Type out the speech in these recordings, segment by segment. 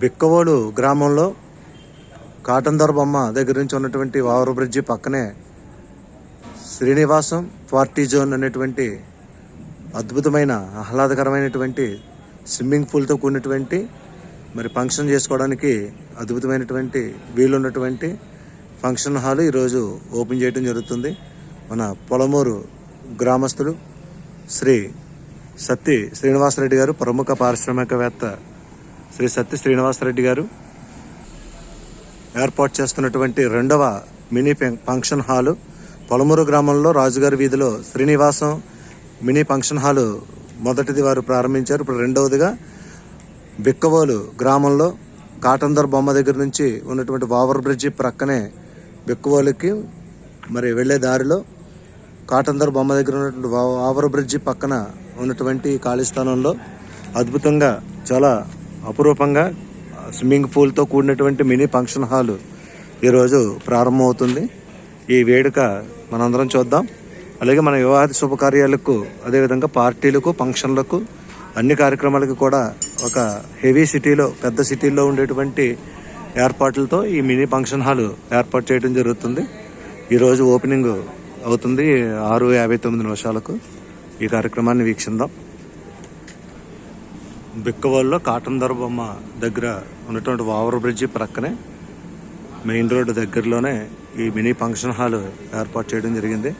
బిక్కవోలు గ్రామంలో కాటన్ బొమ్మ దగ్గర నుంచి ఉన్నటువంటి ఓవర్ బ్రిడ్జి పక్కనే శ్రీనివాసం పార్టీ జోన్ అనేటువంటి అద్భుతమైన ఆహ్లాదకరమైనటువంటి స్విమ్మింగ్ పూల్తో కూడినటువంటి మరి ఫంక్షన్ చేసుకోవడానికి అద్భుతమైనటువంటి వీలున్నటువంటి ఫంక్షన్ హాల్ ఈరోజు ఓపెన్ చేయడం జరుగుతుంది. మన పొలమూరు గ్రామస్తులు శ్రీ సత్తి శ్రీనివాసరెడ్డి గారు ప్రముఖ పారిశ్రామికవేత్త శ్రీ సత్య శ్రీనివాసరెడ్డి గారు ఏర్పాటు చేస్తున్నటువంటి రెండవ మినీ ఫంక్షన్ హాలు పొలమూరు గ్రామంలో రాజుగారి వీధిలో శ్రీనివాసం మినీ ఫంక్షన్ హాలు మొదటిది వారు ప్రారంభించారు. ఇప్పుడు రెండవదిగా బిక్కవోలు గ్రామంలో కాటందర్ బొమ్మ దగ్గర నుంచి ఉన్నటువంటి ఓవర్ బ్రిడ్జి ప్రక్కనే బిక్కవోలుకి మరి వెళ్ళే దారిలో కాటందర్ బొమ్మ దగ్గర ఉన్నటువంటి ఓ- ఓవర్ బ్రిడ్జి పక్కన ఉన్నటువంటి ఖాళీ స్థానంలో అద్భుతంగా చాలా అపురూపంగా స్విమ్మింగ్ పూల్తో కూడినటువంటి మినీ ఫంక్షన్ హాల్ ఈరోజు ప్రారంభమవుతుంది. ఈ వేడుక మనందరం చూద్దాం. అలాగే మన వివాహ శుభకార్యాలకు అదేవిధంగా పార్టీలకు ఫంక్షన్లకు అన్ని కార్యక్రమాలకు కూడా ఒక హెవీ సిటీలో పెద్ద సిటీల్లో ఉండేటువంటి ఏర్పాట్లతో ఈ మినీ ఫంక్షన్ హాల్ ఏర్పాటు చేయడం జరుగుతుంది. ఈరోజు ఓపెనింగ్ అవుతుంది ఆరు యాభై తొమ్మిది నిమిషాలకు. ఈ కార్యక్రమాన్ని వీక్షిందాం. బిక్కవాల్లో కాటన్ దొరబొమ్మ దగ్గర ఉన్నటువంటి ఓవర్ బ్రిడ్జి ప్రక్కనే మెయిన్ రోడ్డు దగ్గరలోనే ఈ మినీ ఫంక్షన్ హాల్ ఏర్పాటు చేయడం జరిగింది.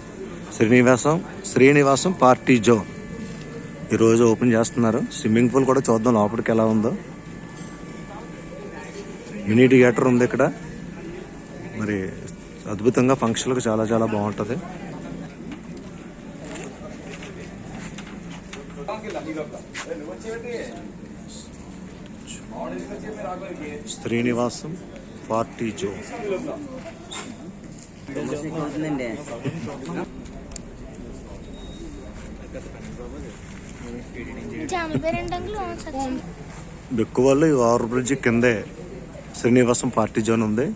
Srinivasam Srinivasam party zone. ఈరోజు ఓపెన్ చేస్తున్నారు. స్విమ్మింగ్ పూల్ కూడా చూద్దాం లోపలికి ఎలా ఉందో. మినీ థియేటర్ ఉంది ఇక్కడ. మరి అద్భుతంగా ఫంక్షన్లకు చాలా చాలా బాగుంటుంది. శ్రీనివాసం పార్టీ పేరేంటంకులు సచిన్ బిక్కువల్లో ఈ ఓవర్ బ్రిడ్జి కిందే శ్రీనివాసం పార్టీ జోన్ ఉంది.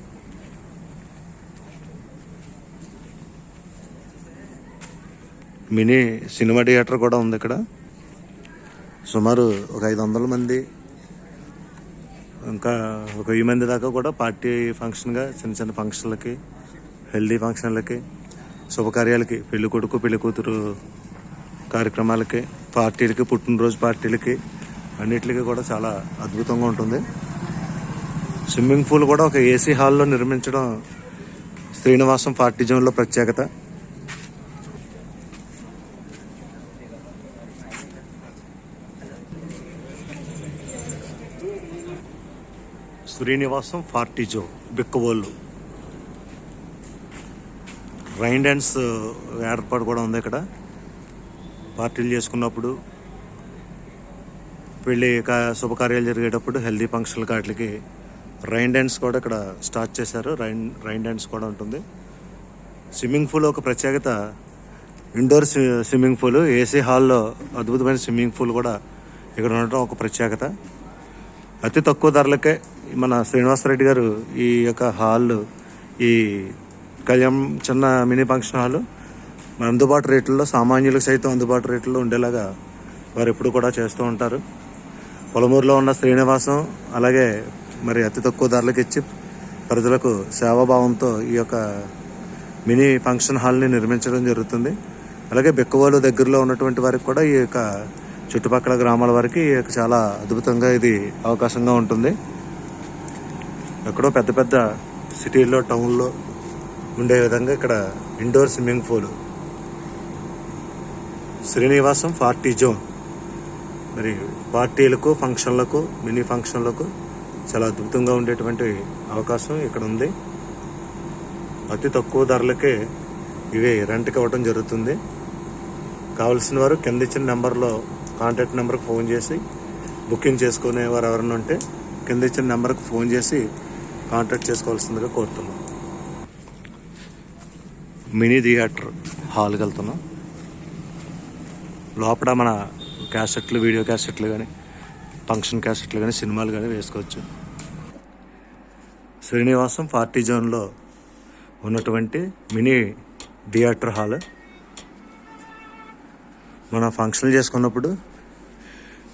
మినీ సినిమా థియేటర్ కూడా ఉంది ఇక్కడ. సుమారు ఒక ఐదు వందల మంది ఇంకా ఒక వెయ్యి మంది దాకా కూడా పార్టీ ఫంక్షన్గా చిన్న చిన్న ఫంక్షన్లకి హెల్దీ ఫంక్షన్లకి శుభకార్యాలకి పెళ్ళి కొడుకు పెళ్ళి కూతురు కార్యక్రమాలకి పార్టీలకి పుట్టినరోజు పార్టీలకి అన్నిటికీ కూడా చాలా అద్భుతంగా ఉంటుంది. స్విమ్మింగ్ పూల్ కూడా ఒక ఏసీ హాల్లో నిర్మించడం శ్రీనివాసం పార్టీ జోన్లో ప్రత్యేకత. Srinivasam party Bikkavolu rain dance ఏర్పాటు కూడా ఉంది ఇక్కడ. పార్టీలు చేసుకున్నప్పుడు పెళ్ళి కా- శుభకార్యాలు జరిగేటప్పుడు హెల్దీ ఫంక్షన్లు వాటికి రైన్ డ్యాన్స్ కూడా ఇక్కడ స్టార్ట్ చేశారు. రైన్ రైన్ డ్యాన్స్ కూడా ఉంటుంది. స్విమ్మింగ్ పూల్ ఒక ప్రత్యేకత. ఇండోర్ స్విమ్మింగ్ పూల్ ఏసీ హాల్లో అద్భుతమైన స్విమ్మింగ్ పూల్ కూడా ఇక్కడ ఉండటం ఒక ప్రత్యేకత. అతి తక్కువ ధరలకే మన శ్రీనివాసరెడ్డి గారు ఈ యొక్క హాల్ ఈ కళ్యాణ్ చిన్న మినీ ఫంక్షన్ హాల్ మన అందుబాటు రేట్లలో సామాన్యులకు సైతం అందుబాటు రేట్లలో ఉండేలాగా వారు ఎప్పుడు కూడా చేస్తూ ఉంటారు. పొలమూరులో ఉన్న శ్రీనివాసం అలాగే మరి అతి తక్కువ ధరలకు ఇచ్చి ప్రజలకు సేవాభావంతో ఈ యొక్క మినీ ఫంక్షన్ హాల్ని నిర్మించడం జరుగుతుంది. అలాగే బెక్కవాలు దగ్గరలో ఉన్నటువంటి వారికి కూడా ఈ యొక్క చుట్టుపక్కల గ్రామాల వారికి ఈ యొక్క చాలా అద్భుతంగా ఇది అవకాశంగా ఉంటుంది. ఎక్కడో పెద్ద పెద్ద సిటీల్లో టౌన్లో ఉండే విధంగా ఇక్కడ indoor swimming pool. Srinivasam party zone. మరి పార్టీలకు ఫంక్షన్లకు మినీ ఫంక్షన్లకు చాలా అద్భుతంగా ఉండేటువంటి అవకాశం ఇక్కడ ఉంది. అతి తక్కువ ధరలకే ఇవి రెంట్కి ఇవ్వడం జరుగుతుంది. కావలసిన వారు కింద ఇచ్చిన నెంబర్లో కాంటాక్ట్ నెంబర్కి ఫోన్ చేసి బుకింగ్ చేసుకునే వారు ఎవరైనా ఉంటే కింద ఇచ్చిన నెంబర్కి ఫోన్ చేసి కాంటాక్ట్ చేసుకోవాల్సిందిగా కోరుతున్నాం. మినీ థియేటర్ హాల్కి వెళ్తున్నాం. లోపల మన క్యాసెట్లు వీడియో క్యాసెట్లు కానీ ఫంక్షన్ క్యాసెట్లు కానీ సినిమాలు కానీ వేసుకోవచ్చు. శ్రీనివాసం పార్టీ జోన్లో ఉన్నటువంటి మినీ థియేటర్ హాల్. మనం ఫంక్షన్లు చేసుకున్నప్పుడు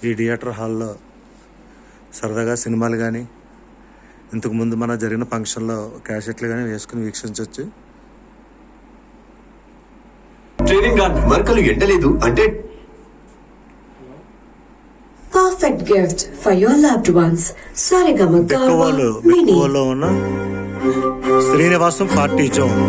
ఈ థియేటర్ హాల్లో సరదాగా సినిమాలు కానీ ఇంతకు ముందు మన జరిగిన ఫంక్షన్లో క్యాసెట్లు కానీ వేసుకుని వీక్షించవచ్చు ట్రైనింగ్ గార్డ్ మరకలు ఎండలేదు అంటే your loved ones. Sarigama బెక్కవాళ్ళు Garba Mini. బెక్కవాళ్ళలో ఉన్న Srinivasam party zone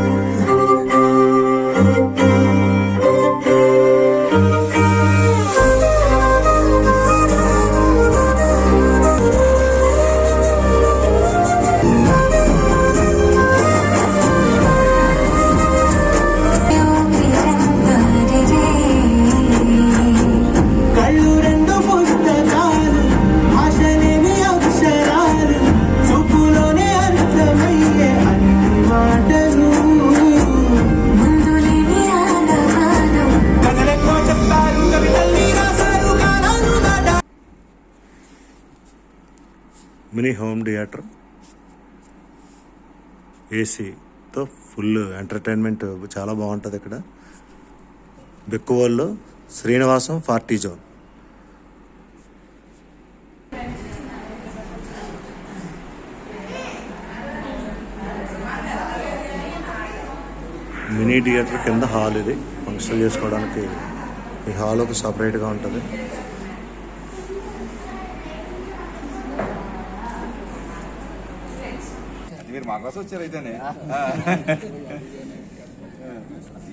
home theatre ఏసీతో full entertainment చాలా బాగుంటుంది ఇక్కడ బెక్కువల్లో Srinivasam party zone mini theatre కింద హాల్ ఇది ఫంక్షన్ చేసుకోవడానికి ఈ హాల్ ఒక సపరేట్గా ఉంటుంది మీరు మా కోసం వచ్చారు అయితేనే.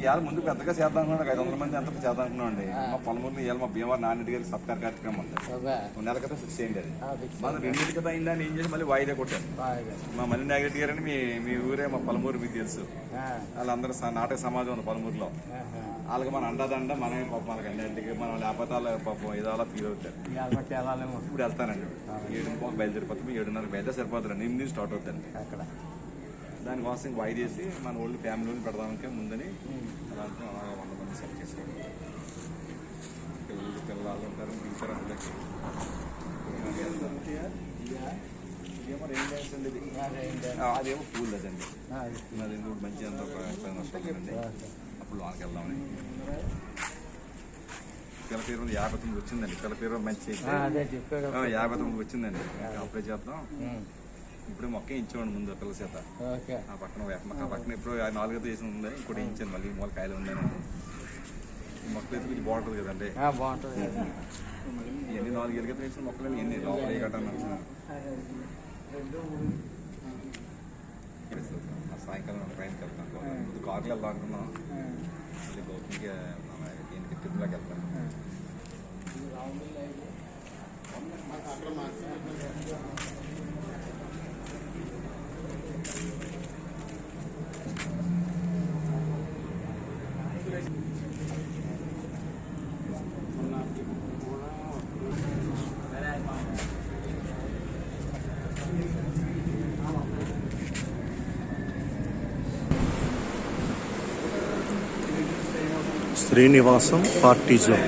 ఇవాళ ముందు పెద్దగా చేద్దాం అనుకున్నాం ఐదు వందల మంది అంత చేద్దాం అనుకున్నామండి. మా పొలమూరులో ఇవాళ మా భీమవరం నాన్నటి గారి సత్కార కార్యక్రమం ఉంది. నెల క్రితం ఫిక్స్ అయింది అది. మన రెండింటి కదా అయిందని ఏం చేసి మళ్ళీ వాయిదా కొట్టారు. మా మల్లి నాగిరెడ్డి గారు అని మీ మీ ఊరే మా పొలమూరు మీకు తెలుసు. వాళ్ళందరూ నాటక సమాజం ఉంది పొలమూరులో. వాళ్ళకి మన అండదండ మనమే పాపం మనకి అన్నింటికి మనం లేకపోతే వాళ్ళ పాపం ఏదో అలా ఫీల్ అవుతారు ఇప్పుడు వెళ్తానండి. ఏడు బయలుదేరిపోతాం. ఏడున్నర బయలుదేరి సరిపోతారండి ఎనిమిది స్టార్ట్ అవుతుంది అక్కడ దానికోసం ఇంక వాయిదేసి మన వాళ్ళు ఫ్యామిలీని పెడదానికి ముందని అలా అంటే అలా వంద మంది సెట్ చేసుకోండి పిల్లలు పిల్లలు ఉంటారు టీచర్ అందరికి. ఇదేమో రెయిన్ డ్యాన్స్ అండి. అదేమో పూల్ అదండి. అది. ఇంకోటి మంచి అంత వస్తుందండి అప్పుడు లోనికి వెళ్దామని. పిల్ల పేరు యాభై తొమ్మిది వచ్చిందండి. పిల్ల పేరు మంచి యాభై తొమ్మిది వచ్చిందండి. అప్లై చేద్దాం. ఇప్పుడు మొక్క ఇచ్చేవాడు ముందు పిల్ల చేత. ఆ పక్కన. ఆ పక్కన ఇప్పుడు నాలుగైదు వేసి ఉంది ఇంకోటి ఇచ్చాను మళ్ళీ మూల కాయలు ఉన్నాయి మొక్కలు అయితే కొంచెం బాగుంటుంది కదండి. ఇవన్నీ నాలుగు ఎలుగైతే వేసిన మొక్కలు ఎన్ని లోపల ಸಾಯಂಕಾಲ ನಾನು ಟ್ರೈನ್ ಕಲ್ತಾನು ಒಂದು ಕಾರ್ಗಳು ಎಲ್ಲ ಅಂದ್ರೂ ಅಲ್ಲಿ ಗೌತಮಿಗೆ ನಾನು ಏನು ತಿಟ್ಟಿದ್ದಾಗ ಕಲ್ತಾನೆ ಅಕ್ರಮ శ్రీనివాసం పార్టీ జోన్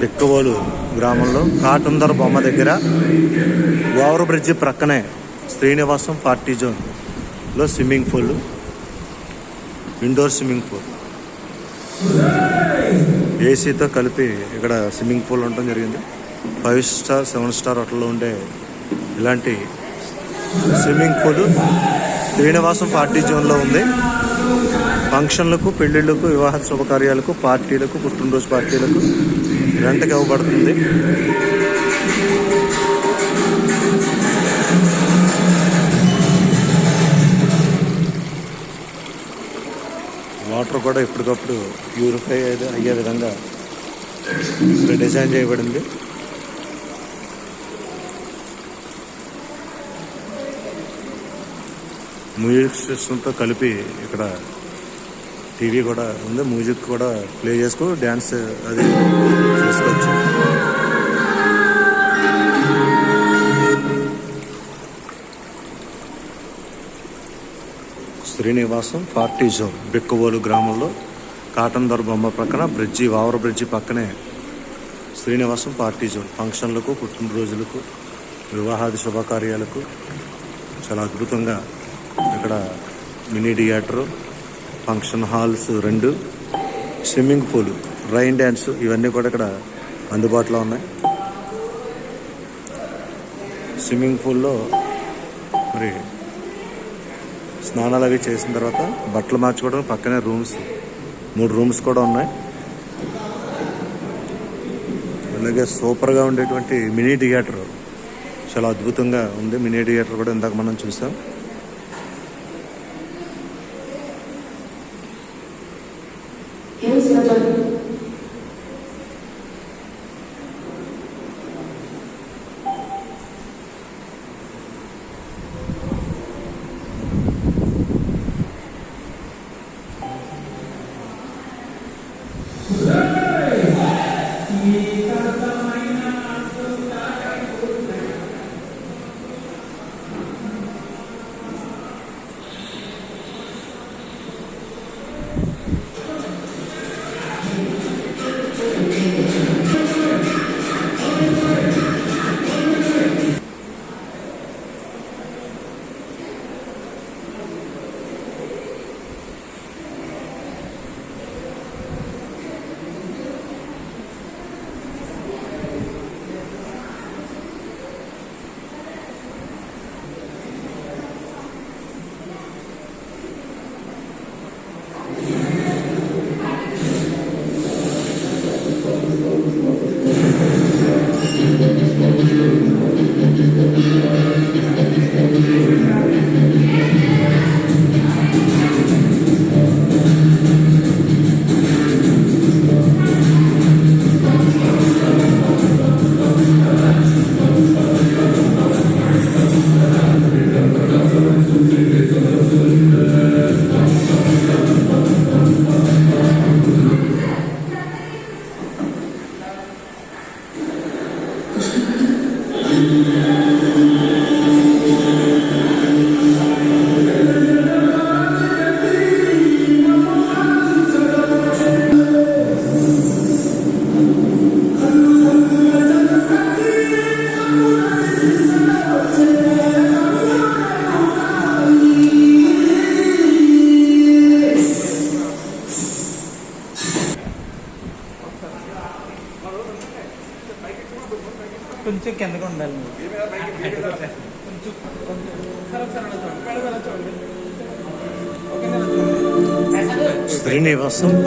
బిక్కవోలు గ్రామంలో కాటుందర బొమ్మ దగ్గర ఓవర్ బ్రిడ్జ్ ప్రక్కనే శ్రీనివాసం పార్టీ జోన్లో swimming pool indoor swimming pool. ఏసీతో కలిపి ఇక్కడ స్విమ్మింగ్ పూల్ ఉండటం జరిగింది. ఫైవ్ స్టార్ సెవెన్ స్టార్ హోటల్లో ఉండే ఇలాంటి స్విమ్మింగ్ పూల్ శ్రీనివాసం పార్టీ జోన్లో ఉంది. ఫంక్షన్లకు పెళ్ళిళ్ళకు వివాహ శుభకార్యాలకు పార్టీలకు పుట్టినరోజు పార్టీలకు రెంట్కి ఇవ్వబడుతుంది. వాటర్ కూడా ఎప్పటికప్పుడు ప్యూరిఫై అయ్యే అయ్యే విధంగా డిజైన్ చేయబడింది. మ్యూజిక్ స్టేషన్తో కలిపి ఇక్కడ టీవీ కూడా ఉంది మ్యూజిక్ కూడా ప్లే చేసుకో డ్యాన్స్ అది చేసుకోవచ్చు. శ్రీనివాసం పార్టీ జోన్ బిక్కవోలు గ్రామంలో కాటన్ దొర బొమ్మ పక్కన బ్రిడ్జి వావర బ్రిడ్జి పక్కనే శ్రీనివాసం పార్టీ జోన్ ఫంక్షన్లకు పుట్టినరోజులకు వివాహాది శుభకార్యాలకు చాలా అద్భుతంగా ఇక్కడ మినీ థియేటరు ఫంక్షన్ హాల్స్ రెండు స్విమ్మింగ్ పూల్ రైన్ డ్యాన్స్ ఇవన్నీ కూడా ఇక్కడ అందుబాటులో ఉన్నాయి. స్విమ్మింగ్ పూల్లో మరి స్నానాలు అవి చేసిన తర్వాత బట్టలు మార్చుకోవడం పక్కనే రూమ్స్ మూడు రూమ్స్ కూడా ఉన్నాయి. అలాగే సూపర్గా ఉండేటువంటి మినీ థియేటర్. చాలా అద్భుతంగా ఉంది. మినీ థియేటర్ కూడా ఇందాక మనం చూసాం.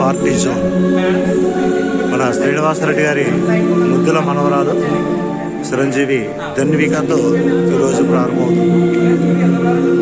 పార్టీ జోన్ మన శ్రీనివాసరెడ్డి గారి ముద్దుల మనవరాలు చిరంజీవి ధన్వికతో ఈరోజు ప్రారంభమవుతుంది.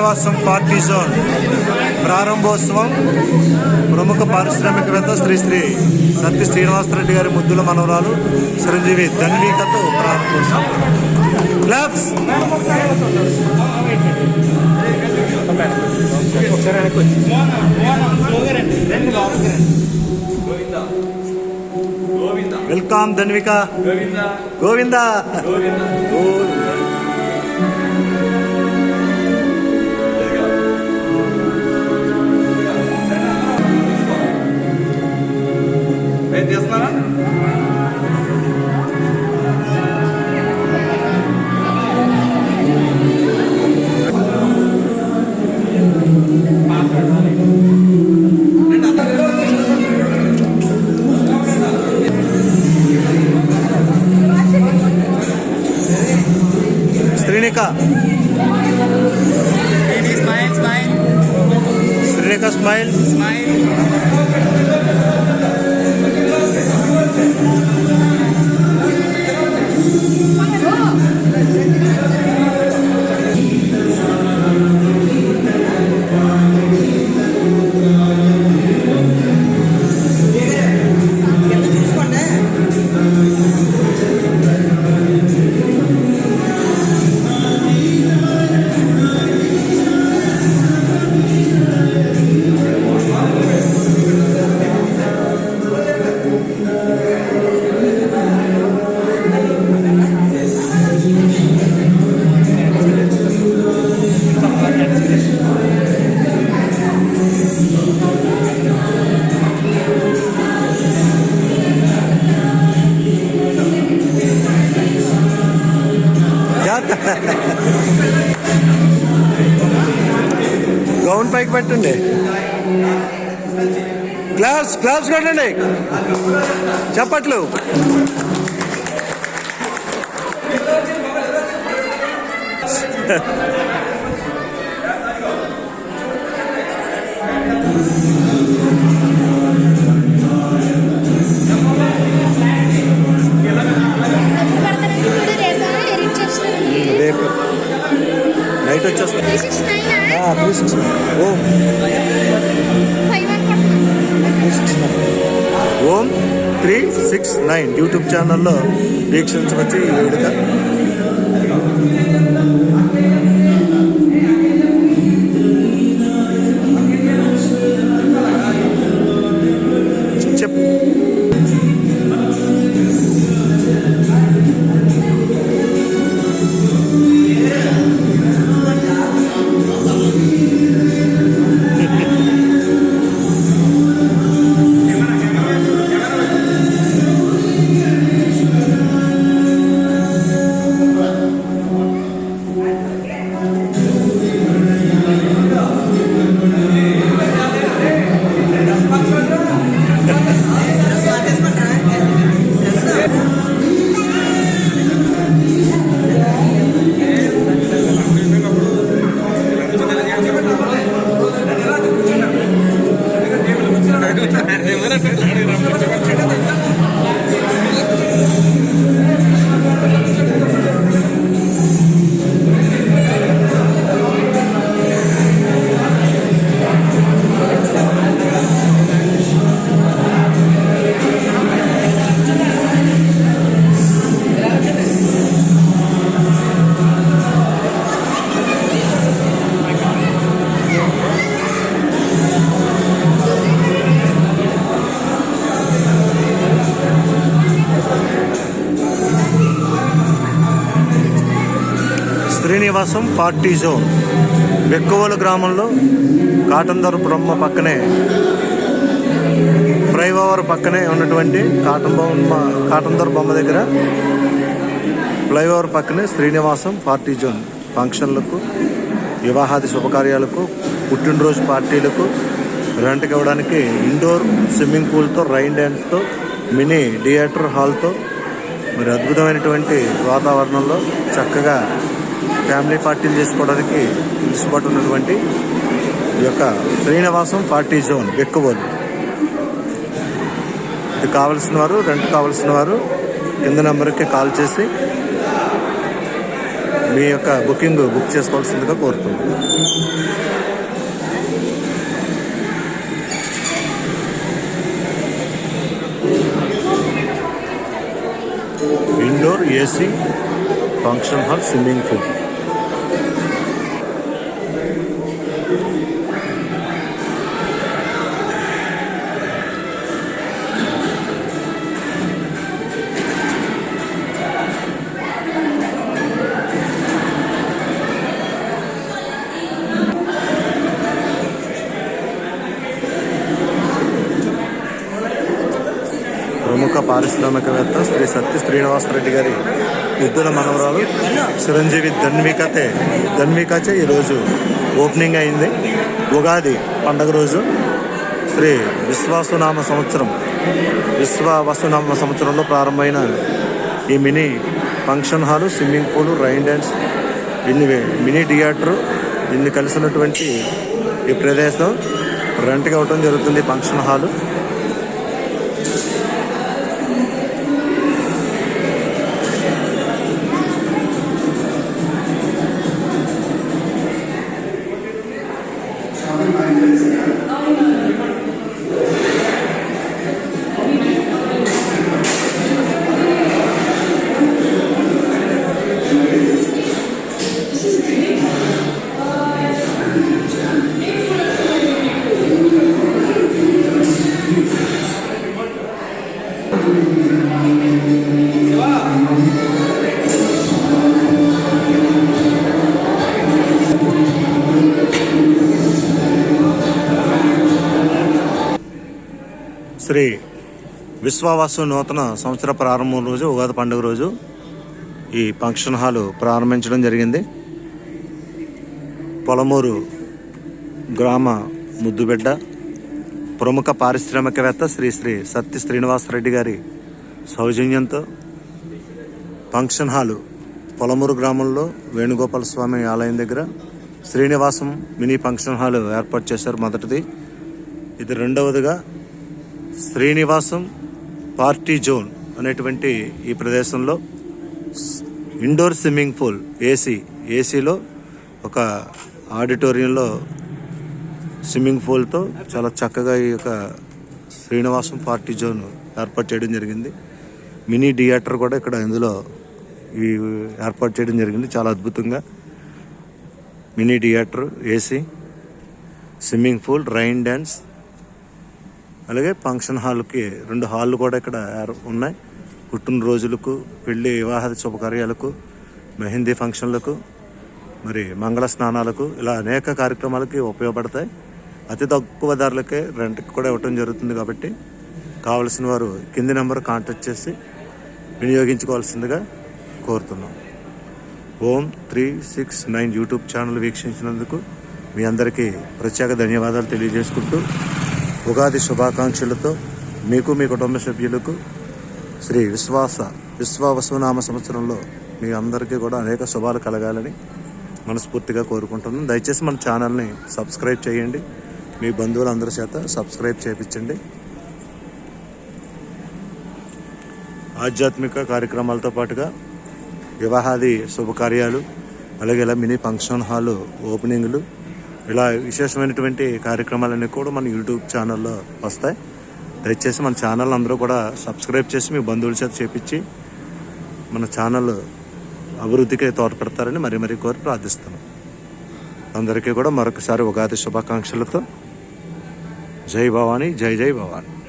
శ్రీనివాసం పార్టీ జోన్ ప్రారంభోత్సవం ప్రముఖ పారిశ్రామికవేత్త శ్రీ శ్రీ సత్య శ్రీనివాసరెడ్డి గారి ముద్దుల మనవరాలు చిరంజీవి ధన్వికతో ప్రారంభోత్సవం. క్లాప్స్ వెల్కమ్ ధన్విక గోవింద ఏం గౌన్ పైకి పెట్టండి. గ్లావ్స్ గ్లావ్స్ కొట్టండి. చప్పట్లు. రేపు. నైట్ వచ్చేస్తుంది. Three six O three six nine Om three six nine YouTube ఛానల్లో వీక్షించవచ్చు ఈ వేడుక. శ్రీనివాసం పార్టీ జోన్ వెక్కువల గ్రామంలో కాటందర బ్రహ్మ పక్కనే ఫ్లైఓవర్ పక్కనే ఉన్నటువంటి కాటన్ బొమ్మ కాటందర బొమ్మ దగ్గర ఫ్లైఓవర్ పక్కనే శ్రీనివాసం పార్టీ జోన్ ఫంక్షన్లకు వివాహాది శుభకార్యాలకు పుట్టినరోజు పార్టీలకు రెంట్కి ఇవ్వడానికి ఇండోర్ స్విమ్మింగ్ పూల్తో రైన్ డ్యాన్స్తో మినీ థియేటర్ హాల్తో మరి అద్భుతమైనటువంటి వాతావరణంలో చక్కగా ఫ్యామిలీ పార్టీలు చేసుకోవడానికి వెసులుబాటు ఉన్నటువంటి ఈ యొక్క శ్రీనివాసం పార్టీ జోన్ ఎక్కువలు ఇది కావలసిన వారు రెంట్ కావలసిన వారు కింద నెంబర్కి కాల్ చేసి మీ యొక్క బుకింగ్ బుక్ చేసుకోవాల్సిందిగా కోరుతున్నాను. Indoor AC function hall swimming pool. ప్రముఖ పారిశ్రామికవేత్త శ్రీ సత్య శ్రీనివాసరెడ్డి గారి ఎద్దుల మనవరాలు చిరంజీవి ధన్వికతే. ధన్వికచే ఈరోజు ఓపెనింగ్ అయింది. ఉగాది పండగ రోజు శ్రీ విశ్వాసునామ సంవత్సరం విశ్వవసునామ సంవత్సరంలో ప్రారంభమైన ఈ mini function hall swimming pool rain dance ఇన్ని మినీ థియేటరు ఇన్ని కలిసినటువంటి ఈ ప్రదేశం రెంట్కి ఇవ్వటం జరుగుతుంది ఫంక్షన్ హాలు. విశ్వావాసు నూతన సంవత్సర ప్రారంభం రోజు ఉగాది పండుగ రోజు ఈ ఫంక్షన్ హాలు ప్రారంభించడం జరిగింది. పొలమూరు గ్రామ ముద్దుబిడ్డ ప్రముఖ పారిశ్రామికవేత్త శ్రీ శ్రీ సత్య శ్రీనివాసరెడ్డి గారి సౌజన్యంతో ఫంక్షన్ హాలు పొలమూరు గ్రామంలో వేణుగోపాల స్వామి ఆలయం దగ్గర శ్రీనివాసం మినీ ఫంక్షన్ హాల్ ఏర్పాటు చేశారు మొదటిది. ఇది రెండవదిగా శ్రీనివాసం పార్టీ జోన్ అనేటువంటి ఈ ప్రదేశంలో ఇండోర్ స్విమ్మింగ్ పూల్ ఏసీ ఏసీలో ఒక ఆడిటోరియంలో స్విమ్మింగ్ పూల్తో చాలా చక్కగా ఈ యొక్క శ్రీనివాసం పార్టీ జోన్ ఏర్పాటు చేయడం జరిగింది. మినీ థియేటర్ కూడా ఇక్కడ ఇందులో ఈ ఏర్పాటు చేయడం జరిగింది. చాలా అద్భుతంగా. Mini theatre AC swimming pool rain dance అలాగే ఫంక్షన్ హాల్కి రెండు హాళ్ళు కూడా ఇక్కడ ఉన్నాయి. పుట్టినరోజులకు పెళ్ళి వివాహ శుభకార్యాలకు మెహందీ ఫంక్షన్లకు మరి మంగళ స్నానాలకు ఇలా అనేక కార్యక్రమాలకి ఉపయోగపడతాయి. అతి తక్కువ ధరలకే రెంట్కి కూడా ఇవ్వటం జరుగుతుంది కాబట్టి కావలసిన వారు కింది నెంబర్ కాంటాక్ట్ చేసి వినియోగించుకోవాల్సిందిగా కోరుతున్నాం. Om three six nine YouTube channel వీక్షించినందుకు మీ అందరికీ ప్రత్యేక ధన్యవాదాలు తెలియజేసుకుంటూ ఉగాది శుభాకాంక్షలతో మీకు మీ కుటుంబ సభ్యులకు శ్రీ విశ్వాస విశ్వావసునామ సంవత్సరంలో మీ అందరికీ కూడా అనేక శుభాలు కలగాలని మనస్ఫూర్తిగా కోరుకుంటున్నాను దయచేసి మన ఛానల్ని సబ్స్క్రైబ్ చేయండి. మీ బంధువులందరి చేత సబ్స్క్రైబ్ చేయించండి ఆధ్యాత్మిక కార్యక్రమాలతో పాటుగా వివాహాది శుభకార్యాలు అలాగే ఇలా మినీ ఫంక్షన్ హాల్ ఓపెనింగ్లు ఇలా విశేషమైనటువంటి కార్యక్రమాలన్నీ కూడా మన యూట్యూబ్ ఛానల్లో వస్తాయి. దయచేసి మన ఛానల్ అందరూ కూడా సబ్స్క్రైబ్ చేసి మీ బంధువుల చేత చేపించి మన ఛానల్ అభివృద్ధికి తోడ్పడతారని మరీ మరీ కోరి ప్రార్థిస్తున్నాం. అందరికీ కూడా మరొకసారి ఉగాది శుభాకాంక్షలతో జై భవానీ జై జై భవానీ.